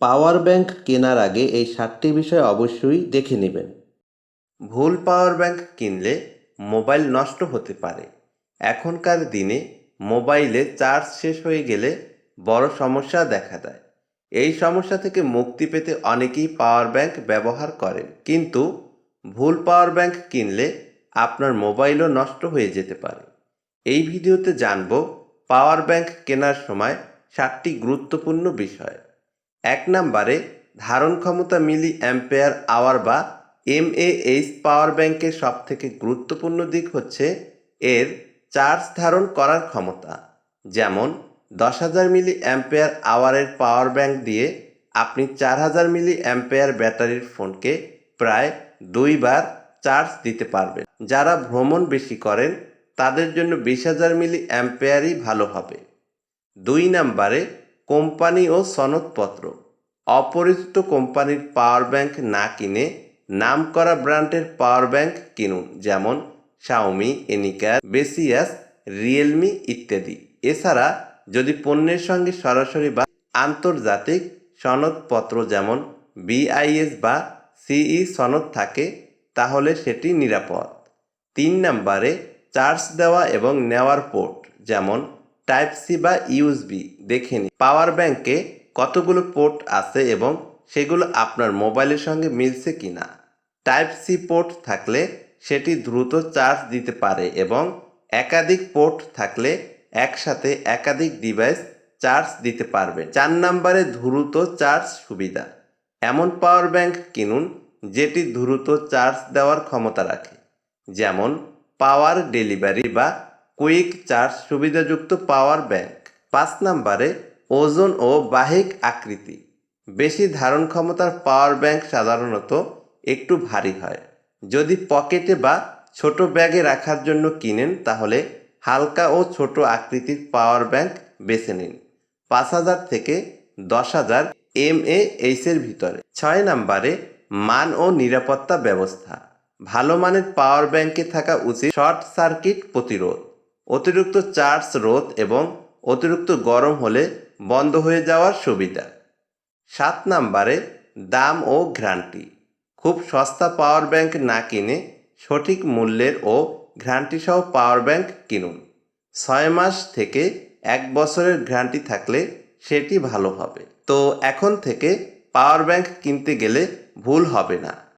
Power bank কেনার আগে এই সাতটি বিষয় অবশ্যই দেখে নেবেন। ভুল পাওয়ার ব্যাংক কিনলে মোবাইল নষ্ট হতে পারে। এখনকার দিনে মোবাইলে চার্জ শেষ হয়ে গেলে বড় সমস্যা দেখা দেয়। এই সমস্যা থেকে মুক্তি পেতে অনেকেই পাওয়ার ব্যাংক ব্যবহার করেন। কিন্তু ভুল পাওয়ার ব্যাংক কিনলে আপনার মোবাইলও নষ্ট হয়ে যেতে পারে। এই ভিডিওতে জানব পাওয়ার ব্যাংক কেনার সময় সাতটি গুরুত্বপূর্ণ বিষয়। এক নম্বরে, ধারণ ক্ষমতা মিলি অ্যাম্পেয়ার আওয়ার বা এমএএইচ পাওয়ার ব্যাংকের সবথেকে গুরুত্বপূর্ণ দিক হচ্ছে এর চার্জ ধারণ করার ক্ষমতা। যেমন, দশ হাজার মিলি অ্যাম্পেয়ার আওয়ারের পাওয়ার ব্যাংক দিয়ে আপনি চার হাজার মিলি অ্যাম্পেয়ার ব্যাটারির ফোনকে প্রায় দুইবার চার্জ দিতে পারবেন। যারা ভ্রমণ বেশি করেন, তাদের জন্য বিশ হাজার মিলি অ্যাম্পেয়ারই ভালো হবে। দুই নম্বরে কোম্পানি ও সনদপত্র। অপরিচিত কোম্পানির পাওয়ার ব্যাংক না কিনে নাম করা ব্র্যান্ডের পাওয়ার ব্যাংক কিনুন, যেমন শাওমি এনিকার বেসিয়াস, রিয়েলমি ইত্যাদি। এছাড়া যদি পণ্যের সঙ্গে সরাসরি বা আন্তর্জাতিক সনদপত্র যেমন বিআইএস বা সিই সনদ থাকে, তাহলে সেটি নিরাপদ। তিন নম্বরে চার্জ দেওয়া এবং নেওয়ার পোর্ট, যেমন টাইপ সি বা ইউএসবি, দেখে নিন। পাওয়ার ব্যাংকে কতগুলো পোর্ট আছে এবং সেগুলো আপনার মোবাইলের সঙ্গে মিলছে কিনা। টাইপ সি পোর্ট থাকলে সেটি দ্রুত চার্জ দিতে পারে এবং একাধিক পোর্ট থাকলে একসাথে একাধিক ডিভাইস চার্জ দিতে পারবে। চার নম্বরে দ্রুত চার্জ সুবিধা। এমন পাওয়ার ব্যাংক কিনুন যেটি দ্রুত চার্জ দেওয়ার ক্ষমতা রাখে, যেমন পাওয়ার ডেলিভারি বা কুইক চার্জ সুবিধাযুক্ত পাওয়ার ব্যাংক। পাঁচ নম্বরে ওজন ও বাহিক আকৃতি। বেশি ধারণ ক্ষমতার পাওয়ার ব্যাংক সাধারণত একটু ভারী হয়। যদি পকেটে বা ছোট ব্যাগে রাখার জন্য কিনেন, তাহলে হালকা ও ছোট আকৃতির পাওয়ার ব্যাংক বেছে নিন। পাঁচ হাজার থেকে দশ হাজার এম এ এইচের ভিতরে। ছয় নম্বরে মান ও নিরাপত্তা ব্যবস্থা। ভালো মানের পাওয়ার ব্যাংকে থাকা উচিত শর্ট সার্কিট প্রতিরোধ। অতিরিক্ত চার্জ রোদ এবং অতিরিক্ত গরম হলে বন্ধ হয়ে যাওয়ার সুবিধা। সাত নাম্বারে দাম ও ঘ্রান্টি খুব সস্তা পাওয়ার ব্যাংক না কিনে সঠিক মূল্যের ও ঘ্রান্টি সহ পাওয়ার ব্যাংক কিনুন। ছয় মাস থেকে এক বছরের ঘ্রান্টি থাকলে সেটি ভালো হবে। তো এখন থেকে পাওয়ার ব্যাংক কিনতে গেলে ভুল হবে না।